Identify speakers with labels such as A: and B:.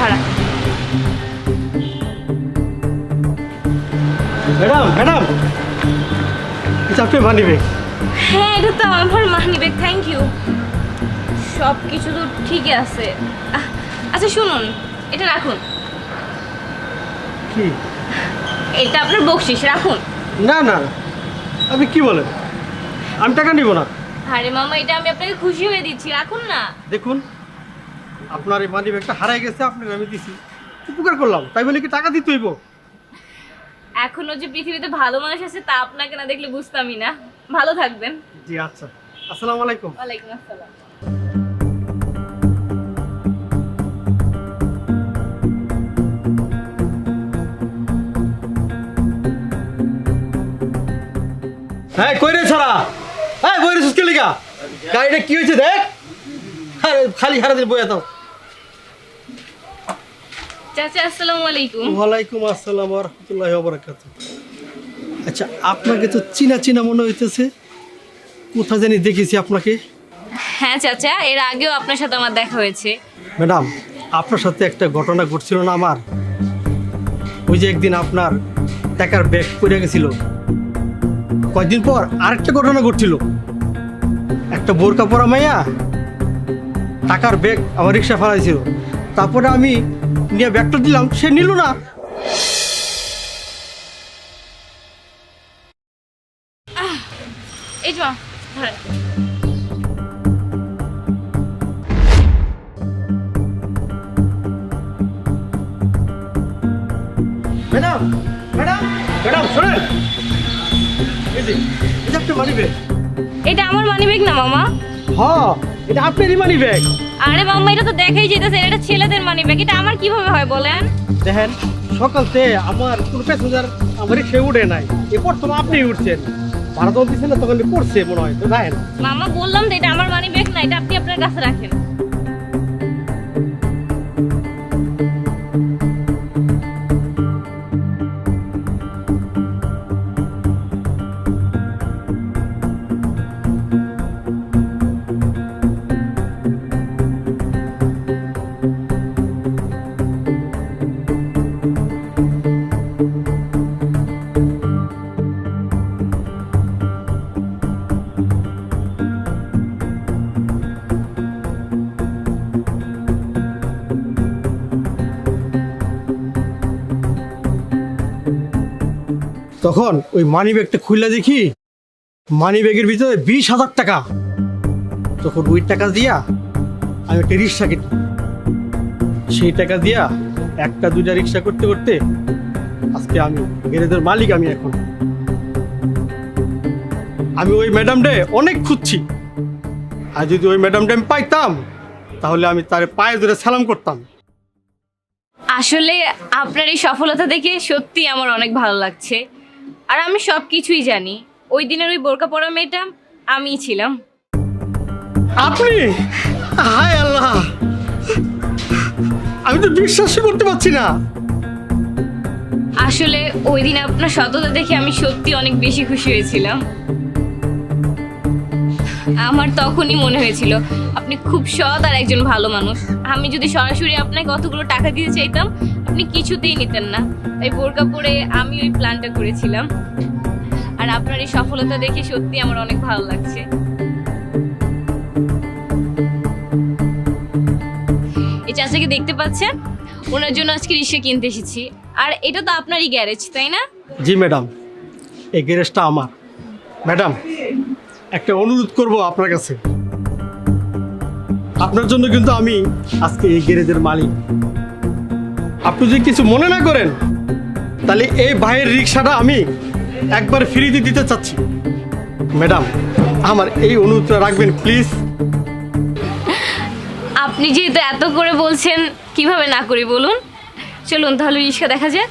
A: ভাড়া। Madam madam! এটা আপনি মানিবে
B: হ্যাঁ এটা তো আমার মানিবে থ্যাংক ইউ সব কিছু তো ঠিকই আছে। আচ্ছা শুনুন এটা রাখুন।
A: কি?
B: এটা আপনার বকশিস রাখুন।
A: না না আপনি কি বলেন? আমি টাকা নিব না।
B: আরে মামা এটা আমি আপনাকে খুশি হয়ে দিচ্ছি রাখুন না।
A: দেখুন। আপনার এই মানি ব্যাগটা হারাই গেছে আপনাকে আমি দিছি। উপকার করলাম তাই বলে কি টাকা দিতে হইব?
B: এখনও যে পৃথিবীতে ভালো মানুষ আছে তা আপনাকে না দেখলে বুঝতামই না। ভালো থাকবেন।
A: জি আচ্ছা। আসসালামু আলাইকুম।
B: ওয়ালাইকুম আসসালাম।
A: হ্যাঁ কই রে ছাড়া? হ্যাঁ বই রে সুস্কে লিগা গাড়িটা কি হয়েছে দেখ? খালি হারা দিন বইয়া দাও
B: চাচা আসসালামু আলাইকুম।
A: ওয়ালাইকুম আসসালাম রহমতুল্লাহ আচ্ছা আপনাকে তো চিনা চিনা মনে হইতেছে। কোথা জানি দেখেছি আপনাকে।
B: হ্যাঁ চাচা এর আগেও আপনার সাথে আমার দেখা হয়েছে।
A: ম্যাডাম আপনার সাথে একটা ঘটনা ঘটছিল না আমার? ওই যে একদিন আপনার টাকার ব্যাগ পড়ে গেছিল। কয়েকদিন পর আরেকটা ঘটনা ঘটছিল। একটা বোরকা পরা মাইয়া টাকার ব্যাগ আমার রিক্সা ফেলাইছিল। তারপরে আমি নিয়ে ব্যাগটা দিলাম সে নিল না।
B: এই যে মা,
A: ম্যাডাম ম্যাডাম। ম্যাডাম শোনেন। এই যে এই যে মানি ব্যাগ
B: এটা আমার মানি ব্যাগ না মামা?
A: হ্যাঁ এটা আপনারই মানি ব্যাগ
B: আরে বাম্মা এটা তো দেখেই যেতেছে এটা ছেলেদের মানি ব্যাগ এটা আমার কীভাবে হয় বলেন?
A: দেখেন সকালতে আমার কোনো প্যাসেঞ্জার আমার সে উঠে নাই। এরপর তো আপনি উঠছেন। ভাড়া তো দিচ্ছেন না তখন পড়ছে মনে হয় তো দেখেন
B: মামা বললাম যে এটা আমার মানি ব্যাগ না এটা আপনি আপনার কাছে রাখেন।
A: তখন ওই মানি ব্যাগটা খুললে দেখি মানি ব্যাগের ভিতরে বিশ হাজার টাকা। তখন ওই টাকা দিয়া আমি একটা রিক্সা কিনি সেই টাকা দিয়া একটা দুটা রিক্সা করতে করতে আজকে আমি গ্যারেজের মালিক আমি এখন। আমি ওই ম্যাডামডে অনেক খুঁজছি। আর যদি ওই ম্যাডামটা আমি পাইতাম, তাহলে আমি তার পায়ে ধরে সালাম করতাম।
B: আসলে আপনার এই সফলতা দেখে সত্যি আমার অনেক ভালো লাগছে। আর আমি সব কিছুই জানি। ওই দিনের ওই বোরকা পরা মেয়েটা আমিই ছিলাম।
A: আপনি? হায় আল্লাহ! আমি তো বিশ্বাসই করতে পারছি না।
B: আসলে ওই দিন আপনার সততা দেখে আমি সত্যি অনেক বেশি খুশি হয়েছিলাম। আমার তখনই মনে হয়েছিল, আপনি খুব সৎ আর একজন ভালো মানুষ। আমি যদি সরাসরি আপনাকে কতগুলো টাকা দিতে চাইতাম, আপনি কিছুতেই নিতেন না। তাই বোরকা পরে আমি ওই প্ল্যানটা করেছিলাম। আর আপনার এই সফলতা দেখে সত্যি আমার অনেক ভালো লাগছে। এই চাচাকে দেখতে পাচ্ছেন? ওনার জন্য আজকে রিক্সা কিনতে এসেছি। আর এটা তো আপনারই গ্যারেজ, তাই না?
A: জি, ম্যাডাম। এই গ্যারেজটা আমার। ম্যাডাম একটা অনুরোধ করব আপনার কাছে। আপনার জন্য কিন্তু আমি আজকে এই গ্যারেজের মালিক। আপনি যদি কিছু মনে না করেন, তাহলে এই ভাইয়ের রিক্সাটা আমি একবার ফ্রিতে দিতে চাচ্ছি। ম্যাডাম, আমার এই অনুরোধটা রাখবেন, প্লিজ।
B: আপনি যেহেতু এত করে বলছেন, কীভাবে না করি বলুন? চলুন, তাহলে রিক্সা দেখা যায়